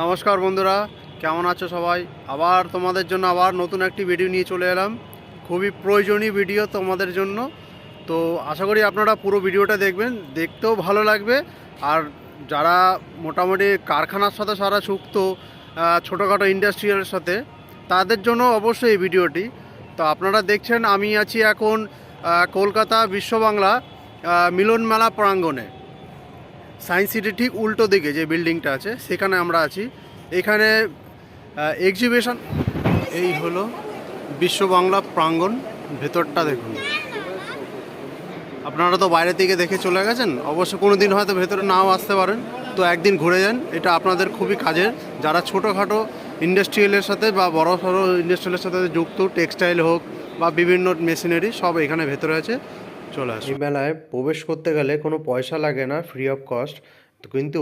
নমস্কার বন্ধুরা কেমন আছো সবাই? আবার তোমাদের জন্য আবার নতুন একটি ভিডিও নিয়ে চলে এলাম। খুবই প্রয়োজনীয় ভিডিও তোমাদের জন্য। তো আশা করি আপনারা পুরো ভিডিওটা দেখবেন দেখতেও ভালো লাগবে। আর যারা মোটামুটি কারখানার সাথে সারা যুক্ত ছোটোখাটো ইন্ডাস্ট্রিয়ালের সাথে তাদের জন্য অবশ্যই এই ভিডিওটি তো আপনারা দেখছেন আমি আছি এখন কলকাতা বিশ্ববাংলা আহ, মিলন মেলা প্রাঙ্গণে। সায়েন্স সিটি ঠিক উল্টো দিকে যে বিল্ডিংটা আছে, সেখানে আমরা আছি। এখানে এক্সিবিশন এই হলো বিশ্ব বাংলা প্রাঙ্গণ। ভেতরটা দেখুন। আপনারা তো বাইরে থেকে দেখে চলে গেছেন, অবশ্য কোনো দিন হয়তো ভেতরে নাও আসতে পারেন। তো একদিন ঘুরে যান, এটা আপনাদের খুবই কাজের। যারা ছোটোখাটো ইন্ডাস্ট্রিয়ালের সাথে বা বড় সড়ো ইন্ডাস্ট্রিয়ালের সাথে যুক্ত, টেক্সটাইল হোক বা বিভিন্ন মেশিনারি সব এখানে ভেতরে আছে। চলে আসুন এই মেলায় প্রবেশ করতে গেলে কোনো পয়সা লাগে না ফ্রি অফ কস্ট কিন্তু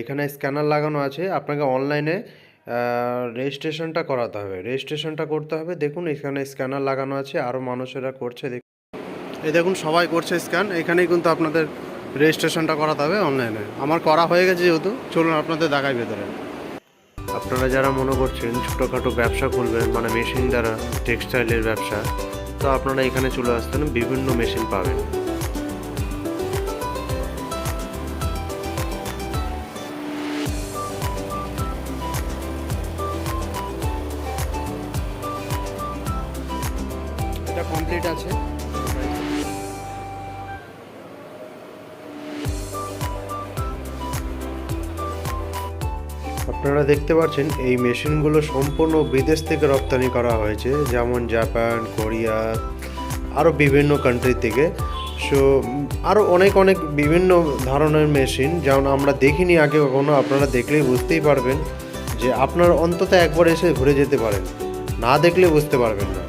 এখানে স্ক্যানার লাগানো আছে। আপনাকে অনলাইনে রেজিস্ট্রেশনটা করাতে হবে। রেজিস্ট্রেশনটা করতে হবে। দেখুন, এখানে স্ক্যানার লাগানো আছে। আরও মানুষেরা করছে দেখুন এই দেখুন, সবাই করছে স্ক্যান এখানেই কিন্তু আপনাদের রেজিস্ট্রেশনটা করাতে হবে অনলাইনে আমার করা হয়ে গেছে যেহেতু। চলুন আপনাদের দেখাই ভেতরে। আপনারা যারা মনে করছেন ছোটোখাটো ব্যবসা খুলবেন মানে মেশিন দ্বারা টেক্সটাইলের ব্যবসা তো আপনারা এখানে চলে আসতেন বিভিন্ন মেশিন পাবেন। এটা কমপ্লিট আছে। আপনারা দেখতে পাচ্ছেন, এই মেশিনগুলো সম্পূর্ণ বিদেশ থেকে রপ্তানি করা হয়েছে, যেমন জাপান, কোরিয়া, আরও বিভিন্ন কান্ট্রি থেকে। সো আরও অনেক অনেক বিভিন্ন ধরনের মেশিন, যেমন আমরা দেখিনি আগে কখনো, আপনারা দেখলেই বুঝতেই পারবেন যে আপনার অন্তত একবার এসে ঘুরে যেতে পারেন, না দেখলে বুঝতে পারবেন না।